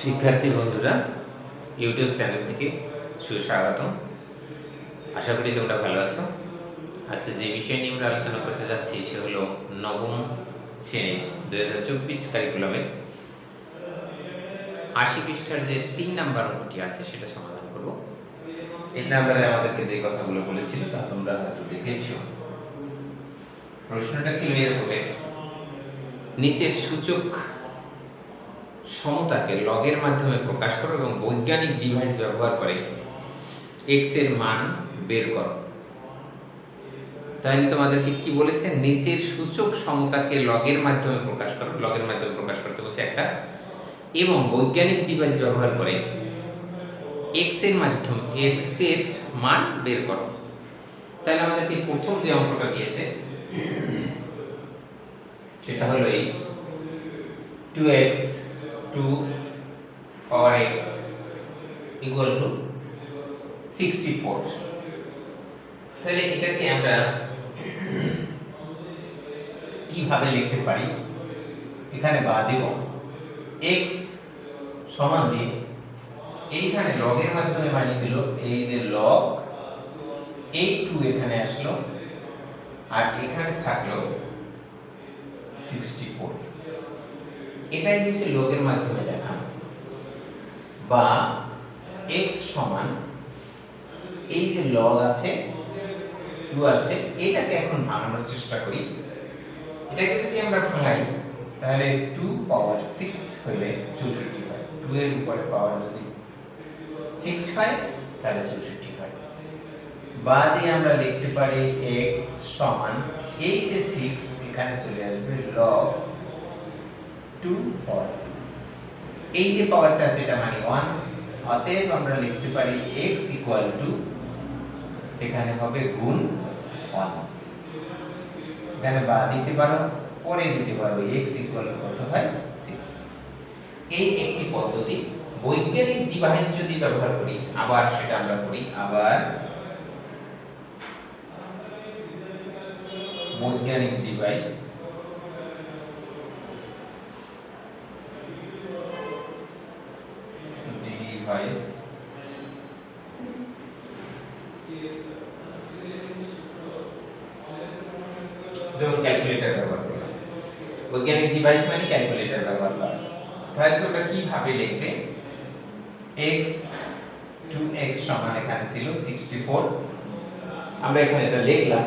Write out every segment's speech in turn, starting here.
শিক্ষার্থী বন্ধুরা YouTube channel থেকে সুস্বাগত আশা করি তোমরা ভালো আছো। আজকে যে বিষয় নিয়ে আমরা আলোচনা করতে যাচ্ছি, সে হলো নবম শ্রেণির দুই হাজার চব্বিশ কারিকুলামে আশি পৃষ্ঠার যে তিন নাম্বার অঙ্কটি আছে, সেটা সমাধান করব। তিন নাম্বারে আমাদেরকে যে কথাগুলো বলেছিল, তা তোমরা হয়তো দেখেছ। প্রশ্নটা ছিল এরকমের। নিচের সূচক সমতাকে লগের মাধ্যমে প্রকাশ করো এবং বৈজ্ঞানিক ডিভাইস ব্যবহার করে এক্সের মান বের করো। তাহলে তোমাদেরকে কি বলেছে? নিচের সূচক সমতাকে লগের মাধ্যমে প্রকাশ করো। লগের মাধ্যমে প্রকাশ করতে বলছে একটা। এবং বৈজ্ঞানিক ডিভাইস ব্যবহার করে এক্সের মাধ্যমে এক্সের মান বের করো। তাহলে আমাদেরকে প্রথম যে অঙ্কটা দিয়েছে, সেটা হলো এই two x two power x equal to sixty four তাহলে এটাকে আমরা কীভাবে লিখতে পারি? এখানে বা দেব এক্স সমান দিয়ে এইখানে লগের মাধ্যমে বানিয়ে দিল, এই যে লগ এই টু এখানে আসলো, আর এখানে থাকল সিক্সটি ফোর এটাই হচ্ছে লগের মাধ্যমে দেখানো বা x সমান এই যে লগ আছে 2 আছে, এটাকে এখন ভাঙানোর চেষ্টা করি। এটাকে যদি আমরা ভাঙাই, তাহলে 2 পাওয়ার 6 হলে 64 হয়। 2 এর উপরে পাওয়ার যদি 6 হয়, তাহলে 64 হয়। বা দিয়ে আমরা লিখতে পারি x সমান এই যে 6 এখানে চলে আসবে log 2 পাওয়ার এই যে পাওয়ারটা আছে মানে 1 অতএব আমরা লিখতে পারি x ইকুয়াল টু এখানে হবে গুণ 1 এখানে বা দিতে পারো, পরে দিতে পারো x কত হয় 6 এই একটি পদ্ধতি, বৈজ্ঞানিক ডিভাইস যদি ব্যবহার করি, আবার সেটা আমরা করি, আবার বৈজ্ঞানিক ডিভাইস যেমন ক্যালকুলেটর ব্যবহার করলাম বৈজ্ঞানিক ডিভাইস মানে ক্যালকুলেটর ব্যবহার করা। তাহলে তোমরা কীভাবে লিখবে x 2x সমান এখানে ছিল 64 আমরা এখানে এটা লিখলাম।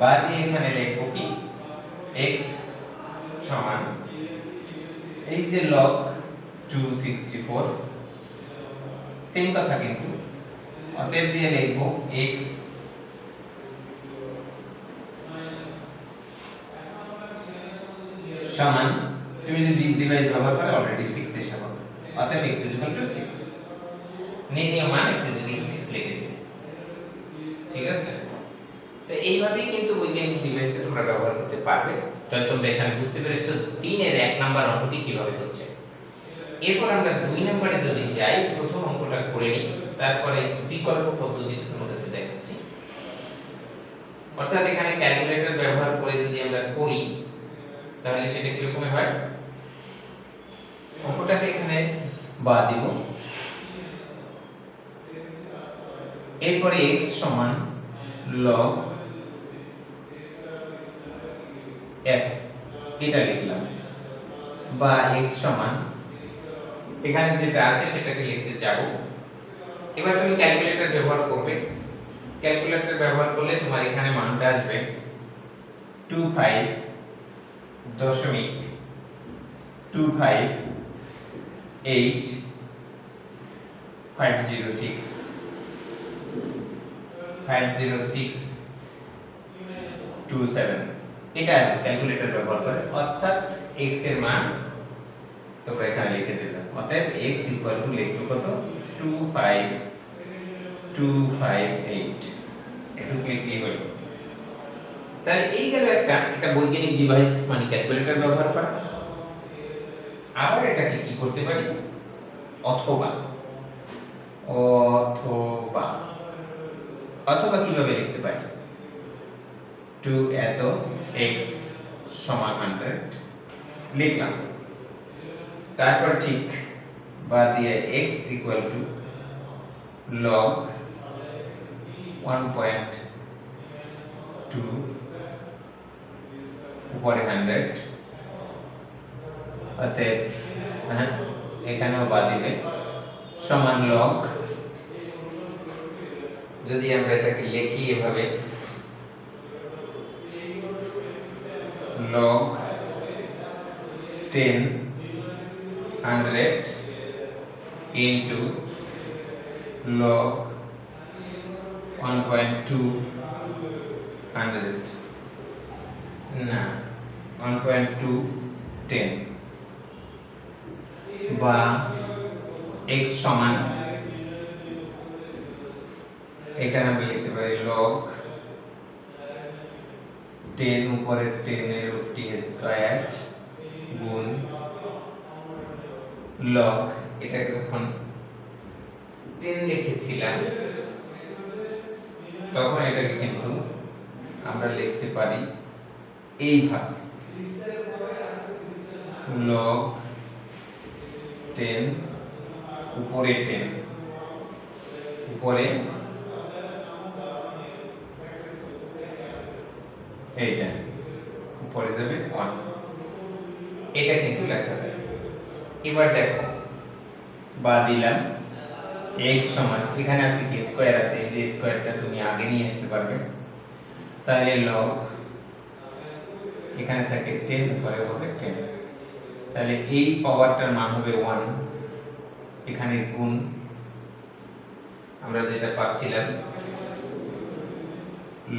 বাদ এখানে লিখব কি? x সমান এই যে log 264 সেম কথা কিন্তু। অতএব দিয়ে লিখব x সমান, তুমি যদি ডিভাইস ব্যবহার করো অলরেডি 6 এসে হবে অতএব x 6 নির্ণয় মান x 6 লিখে ঠিক আছে? তো এইভাবেই কিন্তু বৈজ্ঞানিক ডিভাইসটা তোমরা ব্যবহার করতে পারবে। তাহলে তোমরা এখানে বুঝতে পেরেছ, তিনের এক নাম্বার অঙ্কটি কীভাবে হচ্ছে। এরপর আমরা দুই নম্বরে যদি যাই, প্রথম অঙ্কটা করে নিই, তারপরে বিকল্প পদ্ধতিতে তোমাদেরকে দেখাচ্ছি। অর্থাৎ এখানে ক্যালকুলেটর ব্যবহার করে যদি আমরা করি তাহলে সেটা কীরকম হয় অঙ্কটাকে এখানে বা দিব। এরপরে x সমান log এটা লিখলাম। বা x সমান এখানে যেটা আছে সেটাকে লিখতে যাব। এবার তুমি ক্যালকুলেটর ব্যবহার করবে। ক্যালকুলেটর ব্যবহার করলে তোমার এখানে মানটা আসবে 25 দশমিক 25 8 506 506 27 এটা ক্যালকুলেটর ব্যবহার করে, অর্থাৎ x এর মান তোমরা এখানে লিখে দিলে। অতএব x ইকুয়াল টু লিখব কত? 25258 একটু লিখলেই হলো তাহলে এই গেল একটা একটা বৈজ্ঞানিক ডিভাইস মানে ক্যালকুলেটর ব্যবহার করা। আবার এটাকে কি করতে পারি? অথবা অথবা অথবা কীভাবে লিখতে পারি? টু এত এক্স সমান হান্ড্রেড লিখলাম। তারপর ঠিক বা দিয়ে x equal to log one point two पर हंड्रेड अतः समान लग जदि लिखी भाव। Log ten hundred into log one point two hundred না 1.2 10 বা x সমান এখানে লিখতে পারি log 10 উপরে 10 এর টি স্কয়ার গুণ log, এটাকে যখন 10 লিখেছিলাম, তখন এটাকে কিন্তু আমরা লিখতে পারি এইভাবে log 10 উপরে 10 উপরে এইটা উপরে যাবে 1 এটা কিন্তু লেখা যায়। এবার দেখো, বা দিলাম x সমান, এখানে আছে কি? স্কয়ার আছে। এই যে স্কয়ারটা তুমি আগে নিয়ে আসতে পারবে। তাহলে log এখানে থাকে 10 উপরে হবে 10 তাহলে এই পাওয়ারটার মান হবে 1 এখানে গুণ। আমরা যেটা পাচ্ছিলাম,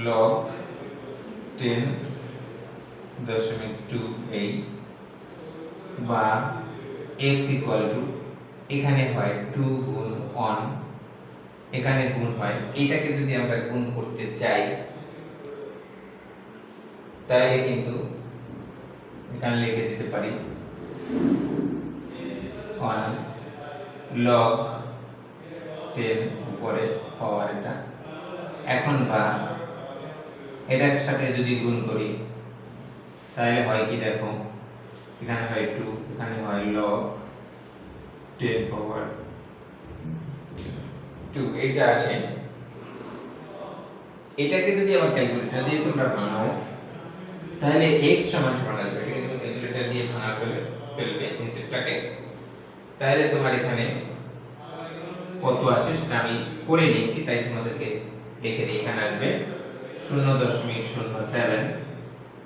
log 10 দশমিক টু এই বা x ইকুয়াল টু এখানে হয় 2 গুণ 1 এখানে গুণ হয়। এটাকে যদি আমরা গুণ করতে চাই, তাহলে কিন্তু এখানে লিখে দিতে পারি। 1 log 10 উপরে, পাওয়ার এটা। এখন বা এটার সাথে যদি গুণ করি, তাহলে হয় কি দেখো? এখানে হয় 2 এখানে হয় log 10 পাওয়ার 2 এটা আসে। এটাকে যদি আবার ক্যালকুলেটর দিয়ে তোমরা বানাও, তাহলে x সমান সমান নিচেরটাকে তাহলে তোমার এখানে কত আসে সেটা আমি করে নিয়েছি, তাই তোমাদেরকে দেখে দিই। এখানে আসবে শূন্য দশমিক শূন্য সেভেন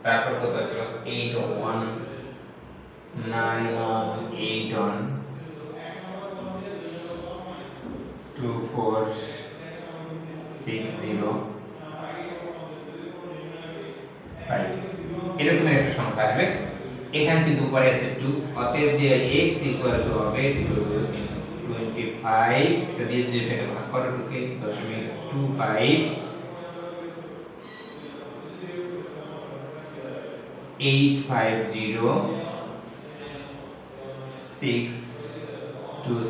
তারপর কত আসলো eight one nine eight one two four six zero এরকম একটা সংখ্যা আসবে। এখানে কিন্তু উপরে আছে টু অতএব যে x ইকুয়াল টু হবে টু টোয়েন্টি ফাইভ যদি এটাকে ভাগ করো এইট ফাইভ জিরো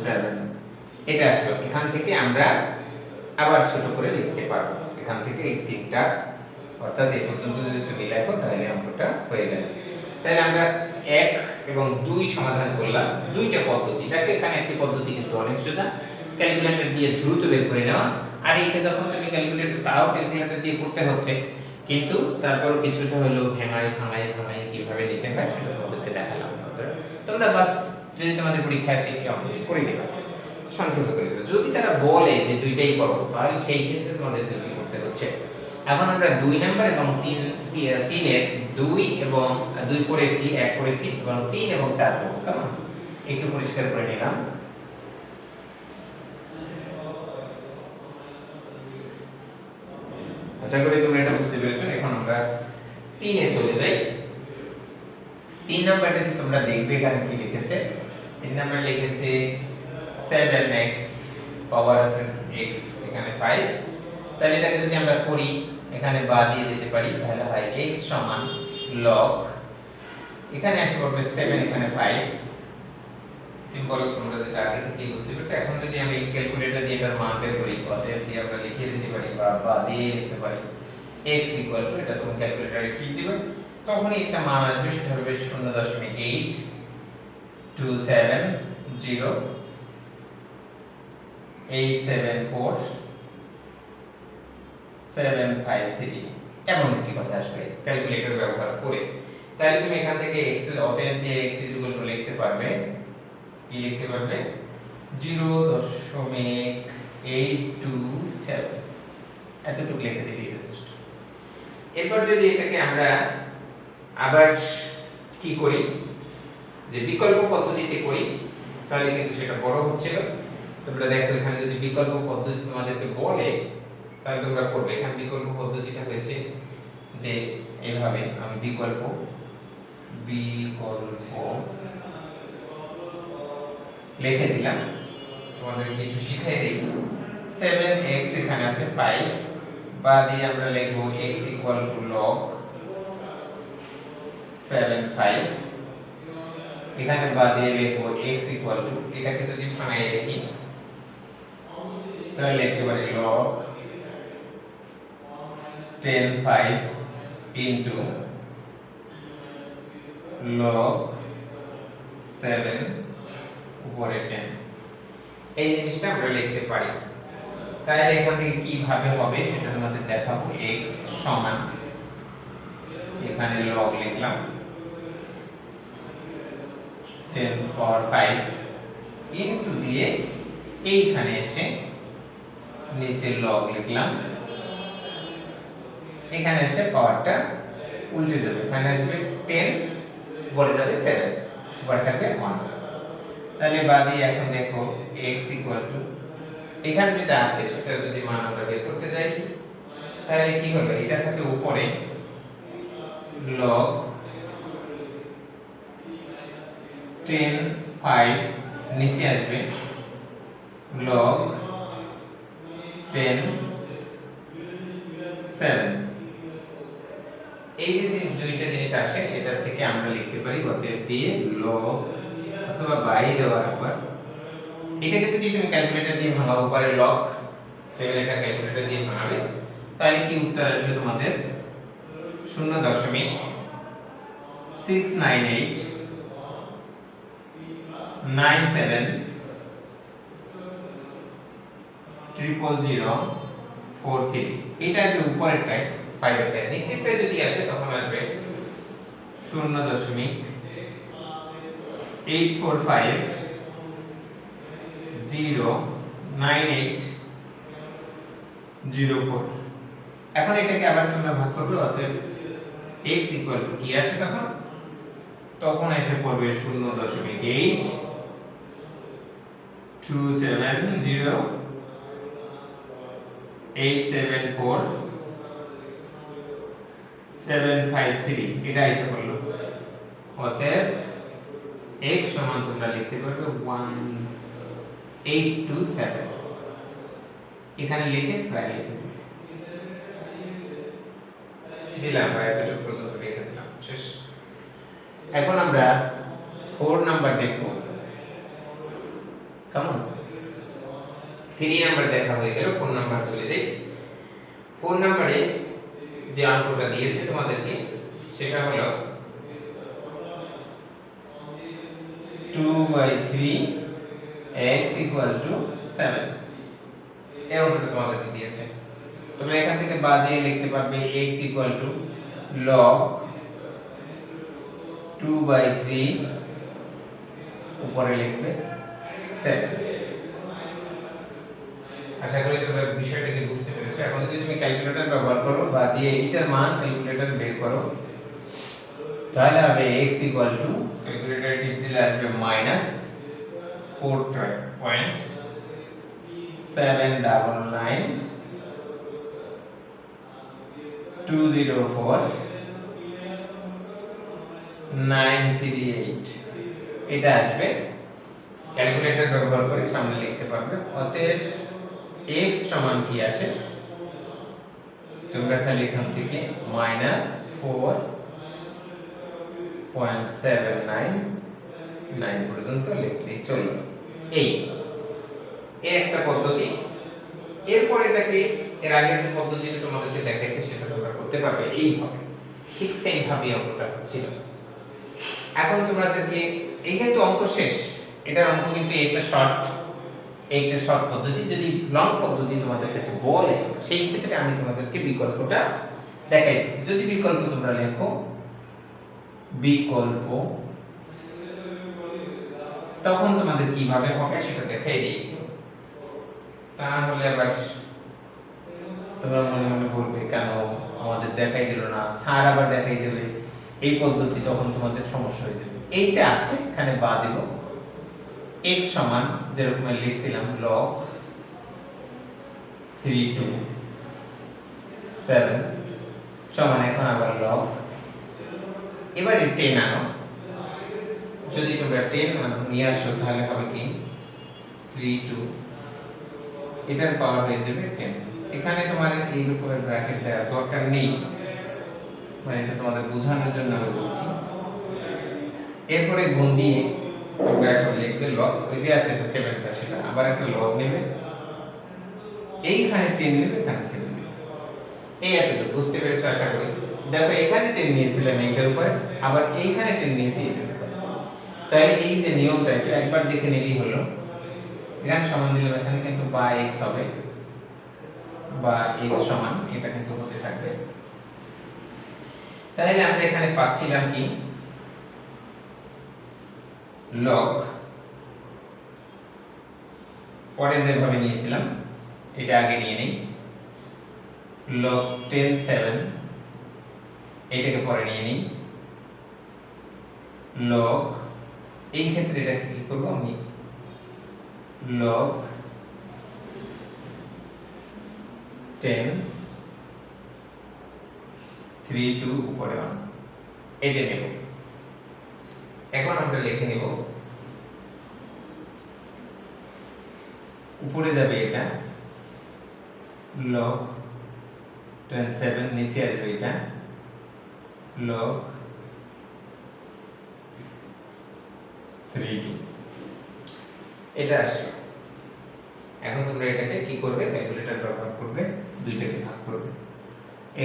সেভেন এটা আসলো এখান থেকে আমরা আবার ছোট করে লিখতে পারব। এখান থেকে এই তিনটা, অর্থাৎ এই পর্যন্ত যদি তুমি লেখো, তাহলে অঙ্কটা হয়ে গেল তাহলে আমরা এক এবং দুই সমাধান করলাম। দুইটা পদ্ধতি। দেখো এখানে একটি পদ্ধতি কিন্তু অনেক সোজা। ক্যালকুলেটর দিয়ে দ্রুত বের করে নেওয়া। আর এইটা যখন তুমি ক্যালকুলেটর তাও ক্যালকুলেটর দিয়ে করতে হচ্ছে, কিন্তু তারপর কিছুটা হলো ভেঙাই ভাঙাই ভাঙাই কীভাবে নিতে হয় সেটা তোমাদেরকে দেখালাম। তোমরা বাস, যদি তোমাদের পরীক্ষা আসে এই অঙ্কটি করে দেবে সংক্ষেপ করে দেবে। যদি তারা বলে যে দুইটাই করো, তাহলে সেই ক্ষেত্রে তোমাদের দুইটি করতে হচ্ছে। এখন আমরা দুই নাম্বার এবং তিন তিনের দুই এবং দুই করেছি, এক করেছি এবং তিন এবং চার করব কেমন? একটু পরিষ্কার করে নিলাম। আশা করি তোমরা এটা বুঝতে পেরেছ। এখন আমরা তিনে চলে যাই। তিন নাম্বারটাতে তোমরা দেখবে এখানে কি লিখেছে? তিন নাম্বার লিখেছে 7x পাওয়ার আছে x, এখানে 5 তাহলে এটাকে যদি আমরা করি এখানে বাদ দিয়ে দিতে পারি, তাহলে হয় x সমান log, এখানে আসে পড়বে 7 এখানে 5 সিম্পল তোমরা যেটা আগে থেকে বুঝতে পেরেছ। এখন যদি আমি ক্যালকুলেটর দিয়ে এটার মান বের করি, অতএব দিয়ে আমরা লিখে দিতে পারি বা বা দিয়ে লিখতে পারি। x ইকুয়াল টু এটা তুমি ক্যালকুলেটরে টিপ দিবে। তখনই একটা মান আসবে, সেটা হবে 0.8 two seven zero eight seven five three এমন একটি কথা আসবে ক্যালকুলেটর ব্যবহার করে। তাহলে তুমি এখান থেকে x, অতএব যে x ইজ ইকুয়াল টু লিখতে পারবে, কি লিখতে পারবে? জিরো দশমিক এইট টু সেভেন এতটুকু লিখে দিলেই যথেষ্ট। এরপর যদি এটাকে আমরা আবার কি করি? যে বিকল্প পদ্ধতিতে করি, তাহলে কিন্তু সেটা বড় হচ্ছিল তোমরা দেখো এখানে যদি বিকল্প পদ্ধতি তোমাদেরকে বলে তাহলে তোমরা করবে। এখানে বিকল্প পদ্ধতিটা হয়েছে যে এভাবে আমি বিকল্প বিকল্প লিখে দিলাম। তোমাদেরকে একটু শিখাই দিই। 7x এখানে আছে 5 বা দিয়ে আমরা লিখব x ইকুয়াল টু log 75 এখানে বা দিয়ে লিখব x ইকুয়াল টু এটাকে যদি বানাই দেখি, তাহলে লিখতে পারি log 10 5 into log 7 উপরে 10 এই জিনিসটা আমরা লিখতে পারি। তাহলে এখান থেকে কীভাবে হবে সেটা তোমাদের দেখাবো। x সমান, এখানে log লিখলাম। 10 পাওয়ার 5 ইনটু দিয়ে এইখানে এসে নিচে log লিখলাম। এখানে এসে পাওয়ারটা উল্টে যাবে। এখানে আসবে 10 বলে যাবে 7 উপরে থাকবে 1 তাহলে বাদি এখন দেখো x ইকুয়াল টু এখানে যেটা আছে সেটা যদি মান আমরা বের করতে যাই, তাহলে কি হবে? এটা থাকে উপরে log 10 5 নিচে আসবে log 10 7 এই যে দুইটা জিনিস আসে, এটা থেকে আমরা লিখতে পারি অতএব দিয়ে log অথবা বাই দেওয়ার পর এটাকে যদি তুমি ক্যালকুলেটর দিয়ে ভাঙাও, উপরে লগ সেখানে এটা ক্যালকুলেটর দিয়ে ভাঙাবে, তাহলে কি উত্তর আসবে তোমাদের? শূন্য দশমিক six nine eight nine seven triple zero four three এটা আসবে উপরেরটায় ফাইভেরটায় নিচেরটায় যদি আসে, তখন আসবে শূন্য দশমিক eight four five zero nine eight zero four এখন এটাকে আবার তোমরা ভাগ করবে, অতএব x ইকুয়াল টু কি আসে তখন তখন এসে পড়বে শূন্য দশমিক eight two seven zero eight seven four seven five three এটা এসে পড়ল। অতএব x সমান তোমরা লিখতে পারবে ওয়ান এইট টু সেভেন এখানে লিখে প্রায় লিখে দিলাম। বা এতটুকু পর্যন্ত লিখে দিলাম। শেষ। এখন আমরা ফোর নাম্বার দেখব। কেমন? থ্রি নাম্বার দেখা হয়ে গেল ফোর নাম্বার চলে যাই। ফোর নাম্বারে যে অঙ্কটা দিয়েছে তোমাদেরকে সেটা হলো two by three x equal to seven এই অঙ্কটা তোমাদেরকে দিয়েছে তোমরা এখান থেকে বাদ দিয়ে লিখতে পারবে x equal to log 2 by 3 উপরে লিখবে 7 আশা করি তোমরা বিষয়টাকে বুঝতে পেরেছ। এখন যদি তুমি ক্যালকুলেটর ব্যবহার করো বা দিয়ে এইটার মান ক্যালকুলেটর বের করো, তাহলে হবে x ইকুয়াল টু ক্যালকুলেটর টিপ দিলে আসবে minus 4 point seven double nine two zero four nine three eight এটা আসবে। ক্যালকুলেটর ব্যবহার করে সামনে লিখতে পারবে। অতএব x সমান কি আছে? তোমরা খালি এখান থেকে minus four point seven nine nine পর্যন্ত লিখলেই চলবে। এই একটা পদ্ধতি। এরপর এটাকে, এর আগের যে পদ্ধতিটা তোমাদেরকে দেখাইছে সেটা তোমরা করতে পারবে, এইভাবে। ঠিক সেম ভাবে অঙ্কটা ছিল। এখন তোমাদেরকে, এই কিন্তু অঙ্ক শেষ, এটার অঙ্ক কিন্তু একটা শর্ট এইটা শর্ট পদ্ধতি, যদি লং পদ্ধতি তোমাদের কাছে বলে, সেই ক্ষেত্রে আমি তোমাদেরকে বিকল্পটা দেখাই দিচ্ছি। যদি বিকল্প তোমরা লেখো, বিকল্প, তখন তোমাদের কীভাবে হবে সেটা দেখাই দিই। তা না হলে আবার তোমরা মনে মনে বলবে, কেন আমাদের দেখাই দিল না? স্যার আবার দেখাই দেবে এই পদ্ধতি তখন তোমাদের সমস্যা হয়ে যাবে। এইটা আছে, এখানে বা দিব x সমান যেরকম লিখছিলাম log 3 2 7 সমান এখন আবার log এবারে 10 আনো। যদি তোমরা 10 আনো নিয়ে আসো, তাহলে হবে কি? 3 2 এটার পাওয়ার হয়ে যাবে 10 এখানে তোমার এই রকমের ব্র্যাকেট দেওয়ার দরকার নেই। মানে এটা তোমাদের বোঝানোর জন্য আমি বলছি। এরপরে গুণ দিয়ে তোমরা এখন লিখবে লগ ওই যে আছে এটা সেভেনটা সেটা আবার একটা লগ নেবে। এইখানে টেন নেবে এখানে সেভেন নেবে। এই এতটুকু বুঝতে পেরেছ, আশা করি। দেখো, এখানে টেন নিয়েছিলাম এইটার উপরে, আবার এইখানে টেন নিয়েছি এটার উপরে। তাহলে এই যে নিয়মটা, একটু একবার দেখে নিলেই হলো। এখানে সমান দিলাম এখানে কিন্তু বা এক্স হবে, বা এক্স সমান, এটা কিন্তু হতে থাকবে। তাহলে আমরা এখানে পাচ্ছিলাম কি? লগ। পরে যেভাবে নিয়েছিলাম, এটা আগে নিয়ে নেই। লগ টেন সেভেন, এটাকে পরে নিয়ে নিই। লগ, এই ক্ষেত্রে এটাকে কি করব আমি? লগ টেন, থ্রি, টু, উপরে ওয়ান, এটা নেব। এখন আমরা লিখে নেব। উপরে যাবে এটা। log 27 নিচে আসবে এটা। log 32 এটা আসলো এখন তোমরা এটাকে কি করবে? ক্যালকুলেটর ব্যবহার করবে, দুইটাকে ভাগ করবে।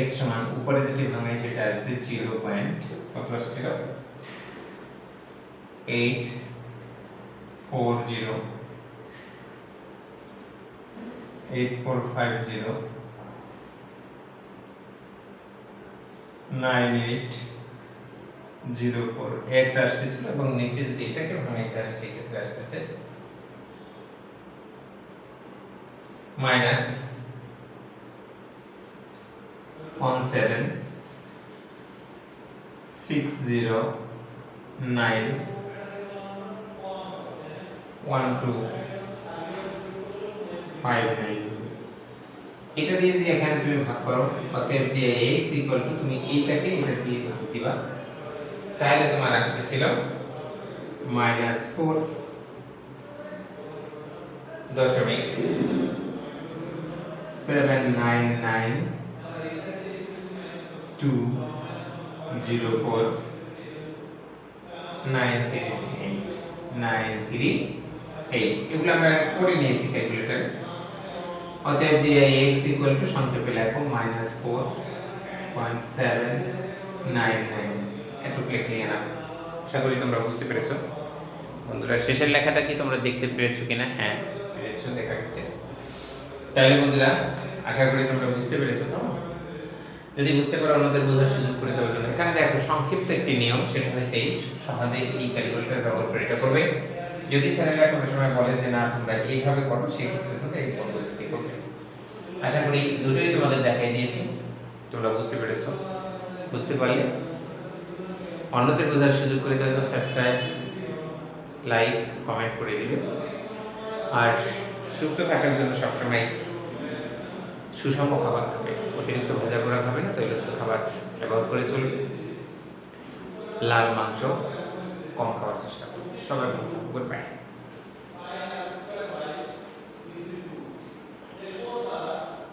x সমান, উপরে যেটি ভাঙায় সেটা আসবে 0 পয়েন্ট কত আসছিল 8 4 0 8450 9804 একটা আসতেছিল এবং নিচে যদি এটাকে ভাঙাইতে হয় সেই ক্ষেত্রে আসতেছে minus one seven six zero nine one two five nine এটা দিয়ে যদি এখানে তুমি ভাগ করো, অতএব দিয়ে x ইকুয়াল টু তুমি এইটাকে এটা দিয়ে ভাগ দিবা। তাহলে তোমার আসতেছিল মাইনাস ফোর দশমিক seven nine nine two zero four nine three eight nine three eight এগুলো আমরা করে minus four point seven nine nine একটু না আশা করি তোমরা বুঝতে পেরেছ। বন্ধুরা, শেষের লেখাটা কি তোমরা দেখতে পেরেছ কিনা? হ্যাঁ পেরেছ দেখা গেছে। তাহলে বন্ধুরা, আশা করি তোমরা বুঝতে পেরেছ তো? যদি বুঝতে পারো, অন্যদের বোঝার সুযোগ করে দেওয়ার জন্য। এখানে দেখো, সংক্ষিপ্ত একটি নিয়ম, সেটা হচ্ছে এই সহজে এই ক্যালকুলেটর ব্যবহার করে এটা করবে। যদি স্যারেরা কোনো সময় বলে যে, না, তোমরা এইভাবে করো সেই ক্ষেত্রে তোমরা এই পদ্ধতিতে করবে। আশা করি দুটোই তোমাদের দেখাই দিয়েছি। তোমরা বুঝতে পেরেছ। বুঝতে পারলে? অন্যদের বোঝার সুযোগ করে দেওয়ার জন্য সাবস্ক্রাইব লাইক কমেন্ট করে দিবে। আর সুস্থ থাকার জন্য সবসময় সুষম খাবার খাবে। অতিরিক্ত ভাজা পোড়া খাবে না, তৈলাক্ত খাবার ব্যবহার করে চলবে। লাল মাংস কম খাওয়ার চেষ্টা করবে সবাই ভালো গুড বাই